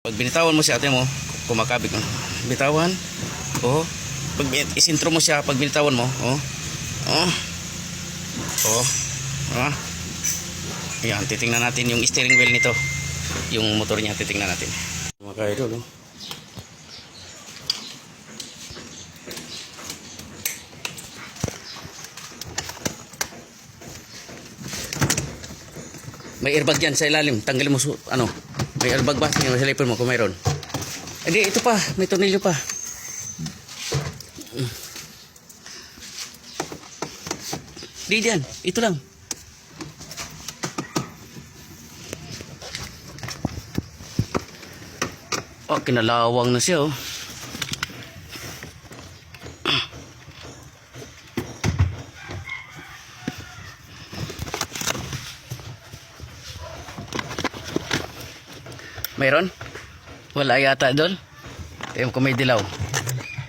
Pag binitawan mo si ate mo, kumakabig mo. Bitawan. Oh. Pag isintro mo siya, pag binitawan mo, oh. Oh. Oh. Ah. Yan, titingnan natin yung steering wheel nito. Yung motor niya, titingnan natin. Mga ka-idol, oh. May airbag yan sa ilalim. Tanggalin mo ano. May airbag ba? Yung sa mo kung mayroon. Hindi, ito pa. May tornilyo pa. Di dyan. Ito lang. Oh, kinalawang na siya oh. Mayroon? Wala yata doon. Tingnan ko may dilaw.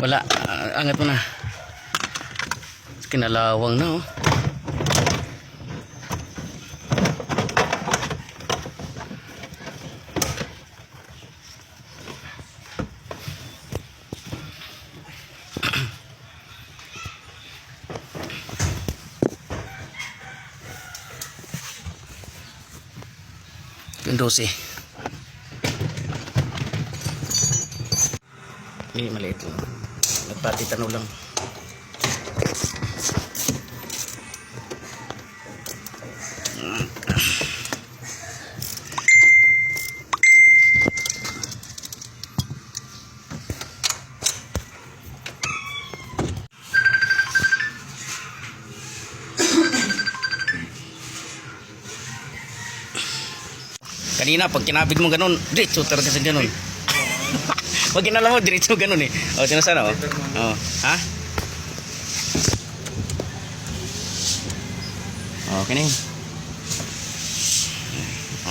Wala. Ah, angat mo na. Kinalawang na oh. Yung 12. Hindi, maliit lang. Nagpatitano lang. Kanina, pag kinabig mo ganun, diretso talaga sa ganun. Pag kinala mo, diretso ganun eh. O, sinasana o. Oh. Ha? Okay na yun.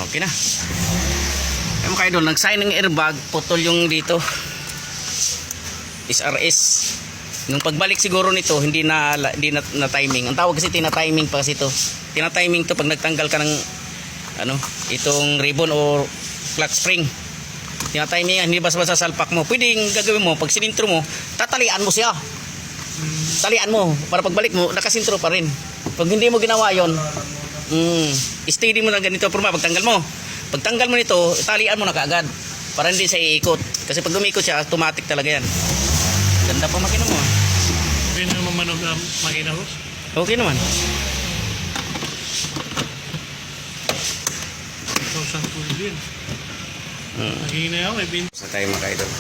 Okay na. Ewan kayo doon, nag-sign ng airbag, putol yung dito. SRS. Nung pagbalik siguro nito, hindi na, hindi na, na timing. Ang tawag kasi tina-timing pa kasi to. Tina-timing to pag nagtanggal ka ng ano, itong ribbon o flat spring. Tinatime yan, hindi basta-basta salpak mo. Pwedeng gagawin mo, pag sinintro mo, tatalian mo siya. Talian mo, para pagbalik mo, nakasintro pa rin. Pag hindi mo ginawa yon mm, steady mo na ganito, pero pagtanggal mo. Pagtanggal mo nito, talian mo na kaagad. Para hindi siya iikot. Kasi pag lumikot siya, automatic talaga yan. Ganda pa makina mo. Pwede naman manog ang makina ho. Okay naman. 1,000 din. Hmm. Naging na ako, may bin. Sa tayo mga idol.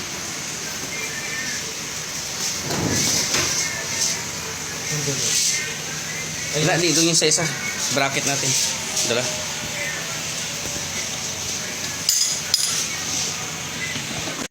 Wala, dito yung sa isa. Bracket natin. Dala.